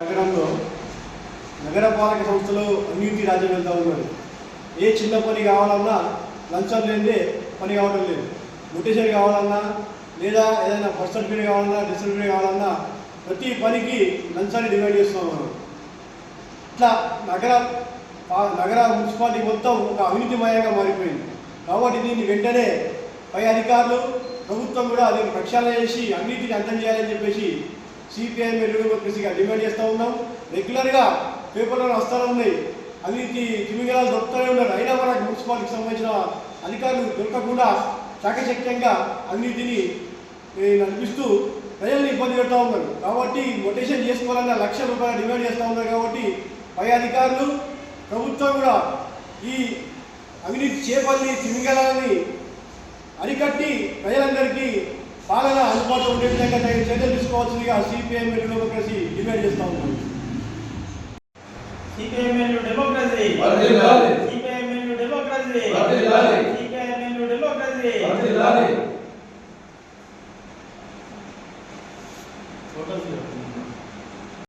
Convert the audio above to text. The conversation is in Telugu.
నగరంలో నగరపాలక సంస్థలు అవినీతి రాజ్యం వెళ్తా ఉన్నది ఏ చిన్న పని కావాలన్నా లంచం లేనిదే పని కావడం లేదు. నోటీషన్ కావాలన్నా లేదా ఏదైనా ఫస్ట్ సర్టిఫికేట్ కావాలన్నా డెత్ సర్టిఫికేట్ కావాలన్నా ప్రతి పనికి లంచాన్ని డిమాండ్ చేస్తున్నాం ఇట్లా నగర నగర మున్సిపాలిటీ మొత్తం ఒక అవినీతిమయంగా మారిపోయింది. కాబట్టి దీన్ని వెంటనే పై అధికారులు ప్రభుత్వం కూడా దీన్ని ప్రక్షాళన చేసి అవినీతిని అంతం చేయాలని చెప్పేసి సిపిఐ డెమోక్రసీగా డిమాండ్ చేస్తూ ఉన్నాం. రెగ్యులర్గా పేపర్లో వస్తూనే ఉన్నాయి. అవినీతి తిమింగళాలు దొరుకుతూనే ఉన్నారు. అయినా మనకు మున్సిపాలిటీకి సంబంధించిన అధికారులు దొరకకుండా చాకచక్యంగా అవినీతిని నడిపిస్తూ ప్రజల్ని ఇబ్బంది పెడతా ఉన్నారు. కాబట్టి మొటేషన్ చేసుకోవాలన్న లక్ష రూపాయలు డిమాండ్ చేస్తూ ఉన్నారు కాబట్టి పై అధికారులు ప్రభుత్వం కూడా ఈ అవినీతి చేపల్ని తిమింగళాలని అరికట్టి ప్రజలందరికీ పాలన అందుబాటులో ఉండే విధంగా తగిన చర్యలు తీసుకోవాల్సిందిగా సిపిఐఎం డెమోక్రసీ డిమాండ్ చేస్తూ ఉన్నాం CPIML democracy. CPIML democracy. CPIML democracy. Photos